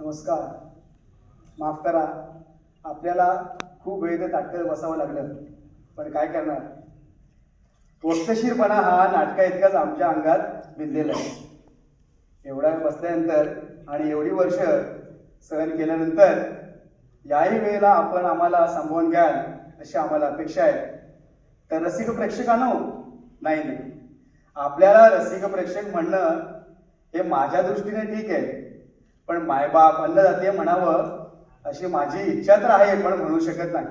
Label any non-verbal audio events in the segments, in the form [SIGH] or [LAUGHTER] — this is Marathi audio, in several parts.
नमस्कार. माफ करा. आपल्याला खूप वेळ ते ताटकत बसावं लागलं. पण काय करणार? पोस्तशीरपणा हा नाटका इतकाच आमच्या अंगात बिंदलेला आहे. एवढा बसल्यानंतर आणि एवढी वर्ष सहन केल्यानंतर याही वेळेला आपण आम्हाला संबोधन घ्याल अशी आम्हाला अपेक्षा आहे. तर रसिक प्रेक्षकांनो नाही नाही. आपल्याला रसिक प्रेक्षक म्हणणं हे माझ्या दृष्टीने ठीक आहे. पण मायबाप अन्नदाते म्हणावं अशी माझी इच्छा तर आहे पण म्हणू शकत नाही.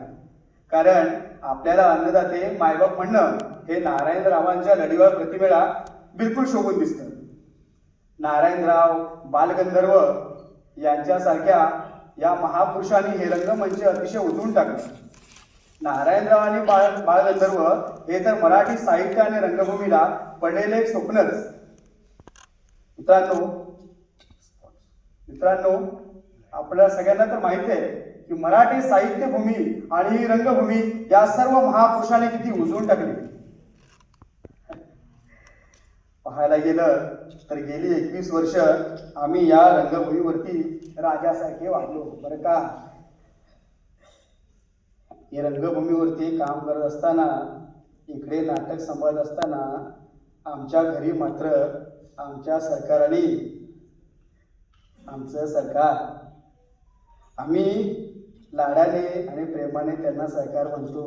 कारण आपल्याला अन्नदाते मायबाप म्हणणं हे नारायणरावांच्या लढीवर प्रतिमेला बिलकुल शोभून दिसतं. नारायणराव बालगंधर्व यांच्यासारख्या या महापुरुषांनी हे रंगमंच अतिशय उठून टाकलं. नारायणराव आणि बाळ बाळगंधर्व हे तर मराठी साहित्य आणि रंगभूमीला पडलेले एक स्वप्नच. मित्रांनो मित्रांनो आपल्या सगळ्यांना तर माहिती आहे की मराठी साहित्यभूमी आणि रंगभूमी या सर्व महापुरुषांनी किती उजळून टाकली. पाहायला गेलं तर गेली एकवीस वर्ष आम्ही या रंगभूमीवरती राजासारखे वागलो बरं का? रंगभूमीवरती काम करत असताना इकडे नाटक सांभाळत असताना आमच्या घरी मात्र आमच्या सरकाराने आमचं सरकार. आम्ही लाडाने आणि प्रेमाने त्यांना सरकार म्हणतो.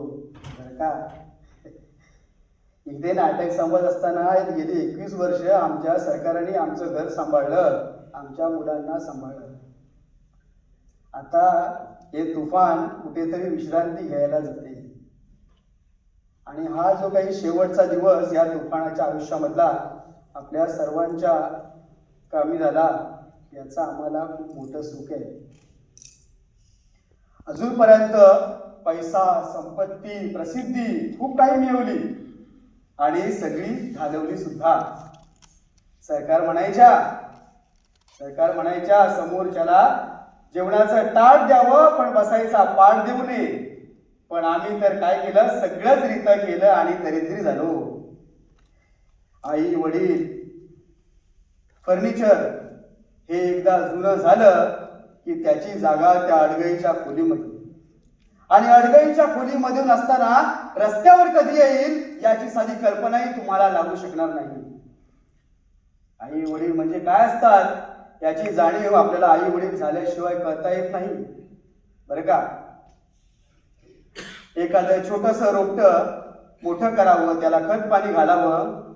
बरं का? इथे नाटक सांभाळत असताना गेली एकवीस वर्ष आमच्या सरकारने आमचं घर सांभाळलं आमच्या मुलांना सांभाळलं. आता हे तुफान कुठेतरी विश्रांती घ्यायला जाते. आणि हा जो काही शेवटचा दिवस या तुफानाच्या आयुष्यामधला आपल्या सर्वांच्या कामी झाला. याचा आम्हाला खूप मोठं सुख आहे. अजूनपर्यंत पैसा संपत्ती प्रसिद्धी खूप काही मिळवली. आणि सगळी घालवली सुद्धा. सरकार म्हणायच्या सरकार म्हणायच्या समोरच्याला जेवणाचं टाळ द्यावं पण बसायचा पाठ देऊ नये. पण आम्ही तर काय केलं? सगळंच रीतं केलं आणि दरिद्री झालो. आई वडील फर्निचर हे एकदा जुनं झालं की त्याची जागा त्या अडगळीच्या खोलीमध्ये. आणि अडगळीच्या खोलीमधून असताना रस्त्यावर कधी येईल याची साधी कल्पनाही तुम्हाला लागू शकणार नाही. आई वडील म्हणजे काय असतात? याची जाणीव आपल्याला आई वडील झाल्याशिवाय करता येत नाही. बरं का? एखादं छोटस रोपट मोठं करावं त्याला खत पाणी घालावं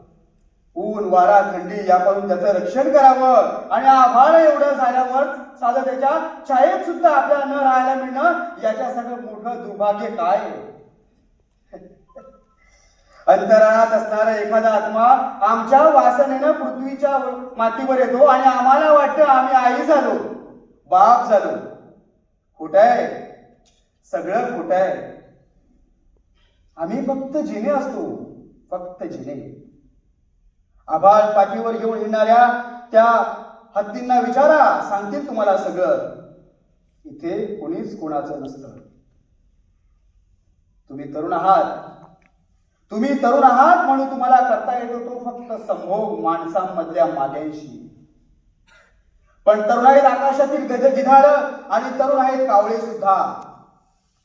ऊन वारा थंडी यापासून त्याचं रक्षण करावं. आणि आभाळ एवढं झाल्यावर साधं त्याच्या छायेत सुद्धा आपल्याला न राहायला मिळणं याच्या सगळं मोठं दुर्भाग्य काय? [LAUGHS] अंतराळात असणारा एखादा आत्मा आमच्या वासनेनं पृथ्वीच्या मातीवर येतो आणि आम्हाला वाटतं आम्ही आई झालो बाप झालो. खोट आहे. सगळं खोट आहे. आम्ही फक्त जिने असतो. फक्त जिने. आभाळ पाठीवर घेऊन येणाऱ्या त्या हत्तींना विचारा सांगतील तुम्हाला सगळं. इथे कोणीच कोणाचं नसतं. तुम्ही तरुण आहात. तुम्ही तरुण आहात म्हणून तुम्हाला करता येतो तो फक्त संभोग माणसांमधल्या माग्यांशी पण तरुण आहेत आकाशातील गजगिधाड आणि तरुण आहेत कावळे सुद्धा.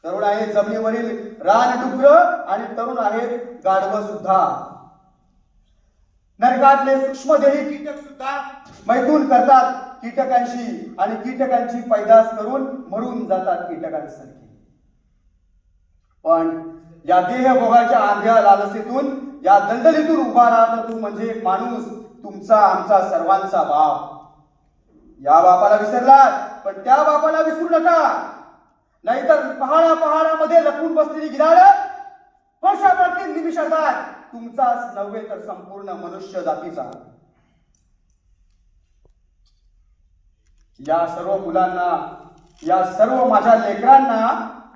तरुण आहेत जमिनीवरील रानडुकर आणि तरुण आहेत गाढव सुद्धा. नरकातले सूक्ष्मदेही कीटक सुद्धा मैथून करतात. कीटकांशी आणि कीटकांची पैदास करून मरून जातात कीटकांसारखे. पण या देहभोगाच्या आंध्या लालसेतून या दलदलीतून उभा राहता तू म्हणजे माणूस तुमचा आमचा सर्वांचा बाप. या बापाला विसरलात पण त्या बापाला विसरू नका. नाहीतर पहाडा पहाडामध्ये लपून बसलेली गिराड वर्षा पडतील निमिषात तुमचाच नव्हे तर संपूर्ण मनुष्य जातीचा या सर्व मुलांना या सर्व माझ्या लेकरांना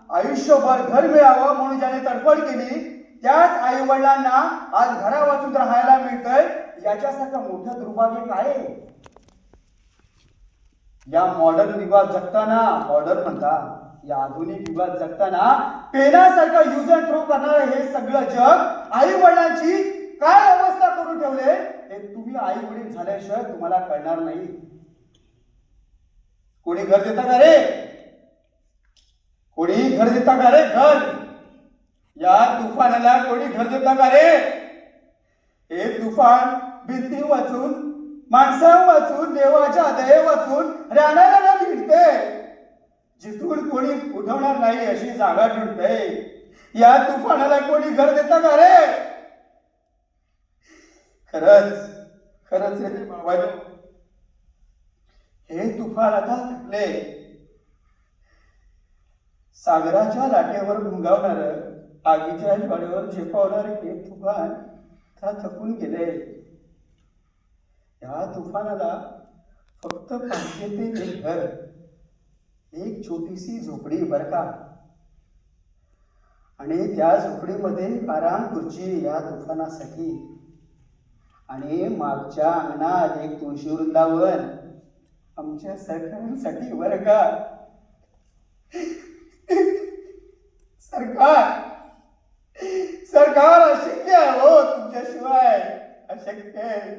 आयुष्यभर घर मिळावं म्हणून ज्याने तडफड केली त्याच आई वडिलांना आज घरा वाचून राहायला मिळतंय याच्यासारखं मोठं दुर्भाग्य काय आहे? या मॉडर्न विवाद जगताना मॉडर्न म्हणता या आधुनिक युगात जगताना पेनासारखं युज अँड थ्रो करणार हे सगळं जग आई वडिलांची काय अवस्था करून ठेवले हे तुम्ही आई वडील झाल्याशिवाय तुम्हाला कळणार नाही. कोणी घर देता का रे? कोणी घर देता का रे? घर. या तुफानाला कोणी घर देता का रे? हे तुफान भिंती वाचून माणसा वाचून देवाच्या दये वाचून राहणाऱ्याला भिडते जिथून कोणी उठवणार नाही अशी जागा ढूंढते या तुफानाला कोणी घर देता का रे? खरंच खरंच रे बाबानो. हे तुफान आता थकले सागराच्या लाटेवर भुंगावणार आगीच्या ज्वाळेवर झेपावणार हे तुफान आता थकून गेले. या तुफानाला फक्त पाहिजे ते घर. एक छोटीशी झोपडी बर का आणि त्या झोपडीमध्ये आराम खुर्ची या दुकानासाठी. आणि मागच्या अंगणात एक तुळशी वृंदावन. आमच्या सरकारांसाठी बर का सरकार. सरकार अशक्य आहे हो तुमच्याशिवाय. अशक्य आहे.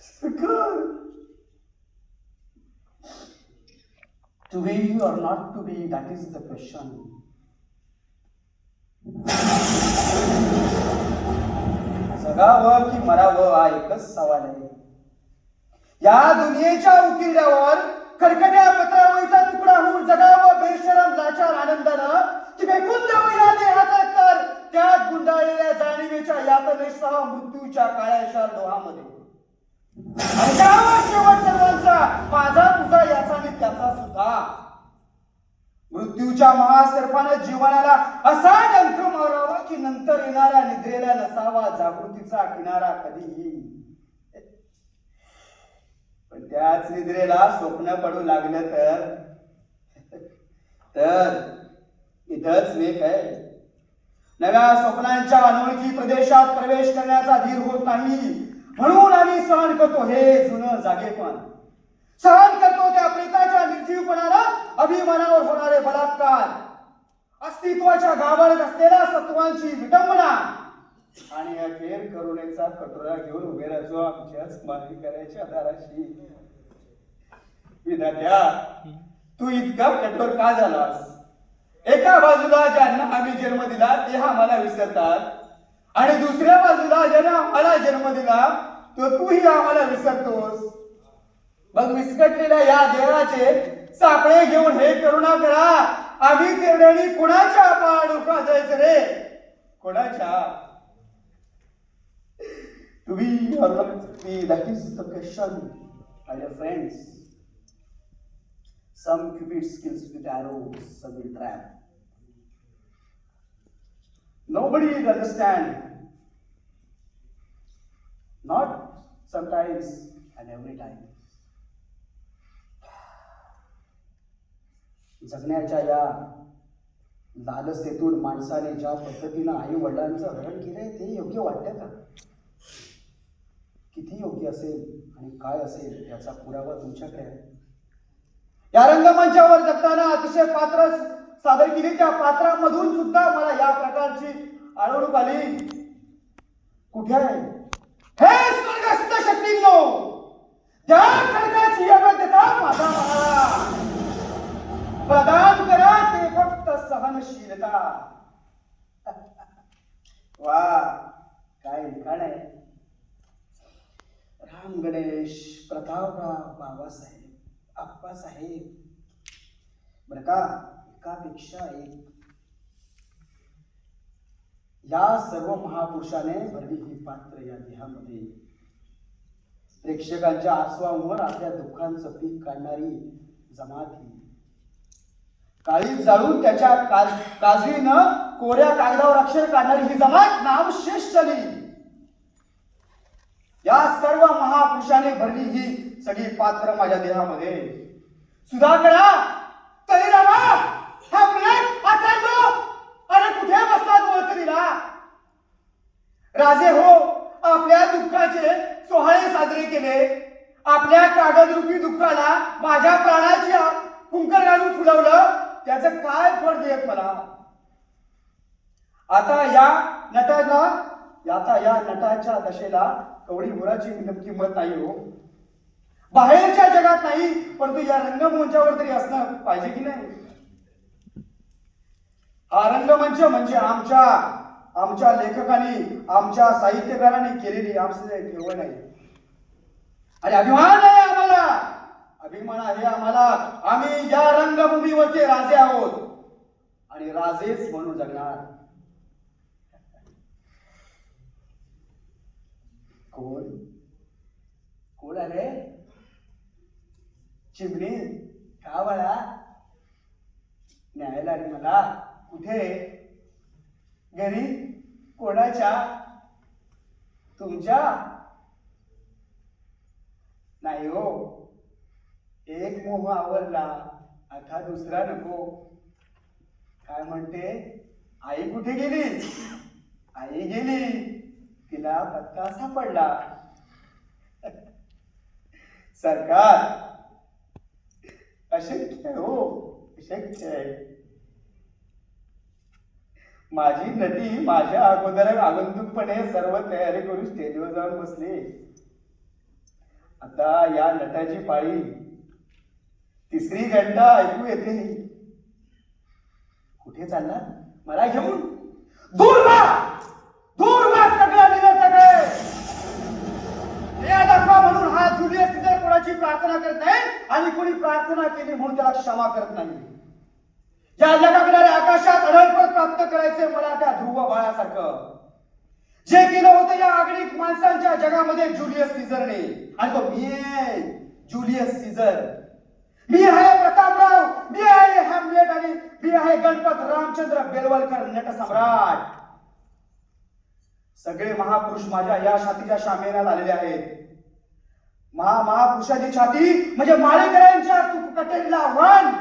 सरकार. To be or not to be, that is the question. जगावं की मरावं हा एकच सवाल आहे या दुनियेच्या उकिरड्यावर खडखड्या पत्रावळीचा तुकडा होऊन जगावं बेशरम लाचार आनंदानं की फेकून द्यावं या देहाचा तर त्या गुंडाळलेल्या जाणीवेच्या यातनेसह मृत्यूच्या काळ्याशा डोहामध्ये आणि शेवट सर्वांचा माझा तुझा याचा त्याचा सुद्धा मृत्यूच्या महासर्पाने जीवनाला असा डंख मारावा की नंतर येणाऱ्या निद्रेला नसावा जागृतीचा किनारा कधीही. पण त्याच निद्रेला स्वप्न पडू लागलं तर? तर इथंच वेग आहे. नव्या स्वप्नांच्या अनोळखी प्रदेशात प्रवेश करण्याचा धीर होत नाही. म्हणून आम्ही सहन करतो हे जुनं जागेपण. सहन करतो त्या प्रेताच्या निर्जीवपणाला अभिमानावर होणारे बलात्कार. अस्तित्वाच्या गाभाऱ्यात असलेल्या सत्वांची विटंबना आणि अखेर करुणेचा कटोरा घेऊन उभे राहतो आमच्याच मागणी करायच्या दाराशी विधात्या तू इतका कठोर का झालास? एका बाजूला ज्यांना आम्ही जन्म दिला ते आम्हाला विसरतात. आणि दुसऱ्या बाजूला ज्यांना आम्हाला जन्म दिला तो तूही आम्हाला विसरतोस. मग विस्कटलेल्या या देवाचे सापळे घेऊन हे करुणा करा. आम्ही तेवढ्यानी कुणाच्या पाड उपा रे? कोणाच्या? तुम्ही question I your friends some cupid skills with are some will trap nobody is understand not sometimes and every time जगण्याच्या या लालसेतून माणसाने ज्या पद्धतीनं आई वडिलांचं हरण केलंय ते योग्य वाटतं का? किती योग्य असेल आणि काय असेल याचा पुरावा तुमच्याकडे आहे? या रंगमंचावर जगताना अतिशय पात्र सादर केली. त्या पात्रामधून सुद्धा मला या प्रकारची आढळूक आली. कुठे आहे? हे स्वर्गस्थ शक्तींनो! त्या खडकाची अगत्यता माझा मनाला प्रदान करा ते फक्त सहनशीलता. [LAUGHS] वा काय लिखाण आहे. राम गणेश प्रतापराव बाबासाहेब आप्पासाहेब. बर का एकापेक्षा एक. या सर्व महापुरुषाने भरली ही पात्र या देहामध्ये. प्रेक्षकांच्या आसवांवर आपल्या दुःखांचं पीक काढणारी जमात ही. काळी जाळून त्याच्या काज काजळीनं कोऱ्या कागदावर अक्षर काढणारी ही जमात नाम शेष झाली. या सर्व महापुरुषाने भरली ही सगळी पात्र माझ्या देहामध्ये. सुधाकरा तरी रामा हा प्लेट आचार्य अरे कुठे बसलात वळकरीला राजे हो आपल्या दुःखाचे सोहळे साजरे केले. आपल्या कागदरूपी दुःखाला माझ्या प्राणाची कुंकर घालून फुलवलं. त्याचं काय फळ देत मला? आता या नटाला आता या नटाच्या दशेला कवडी मुलाची किंमत नाही हो. बाहेरच्या जगात नाही परंतु या रंगमंचावर तरी असणं पाहिजे की नाही? हा रंगमंच म्हणजे आमच्या आमच्या लेखकांनी आमच्या साहित्यकारांनी केलेली आमचे केवळ नाही. आणि अभिमान आहे आम्हाला. अभिमान आहे आम्हाला. आम्ही या रंगभूमीवरचे राजे आहोत. आणि राजेच म्हणून जगणार. कोण? कोण आले? चिमणी? का बाळा? न्यायला आली मला. कुठे? घरी? कोणाच्या? तुमच्या? नाही हो. एक मोह आवरला आता दुसरा नको. काय म्हणते? आई कुठे गेली? आई गेली. तिला पत्ता सापडला सरकार अशक्य हो अशक्य आहे. माझी नदी माझ्या अगोदर आगंतुकपणे सर्व तयारी करून स्टेजवर जाऊन बसली. आता या नटाची पाळी तिसरी घंटा ऐकू येते कुठे चालला मला घेऊन? दूर वा दूर वा सगळं निरर्थक आहे हे दाखवा म्हणून हा जुलियस सीझर कोणाची प्रार्थना करत नाही आणि कोणी प्रार्थना केली म्हणून त्याला क्षमा करत नाही. या जगाकडे आकाशात अढळपण प्राप्त करायचे मला त्या ध्रुव बाळासारखं. जे केलं होतं या आगळीक माणसांच्या जगामध्ये जुलियस सीझरने आणि तो मी जुलियस सीझर मी आहे प्रतापराव मी आहे हॅमलेट आणि मी आहे गणपत रामचंद्र बेलवलकर नट सम्राट. सगळे महापुरुष माझ्या या छातीच्या शामेण्यात आलेले आहेत. महा महापुरुषाची छाती म्हणजे माळेकरांच्या तू कटेरीला आव्हान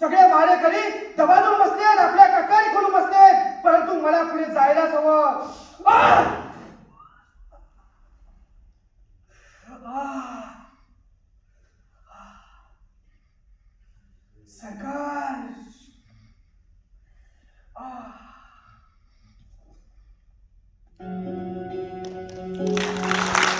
सगळे माळेकरी दबाजून बसले आपल्या कटारी खोलून बसले परंतु मला पुढे जायलाच हवं.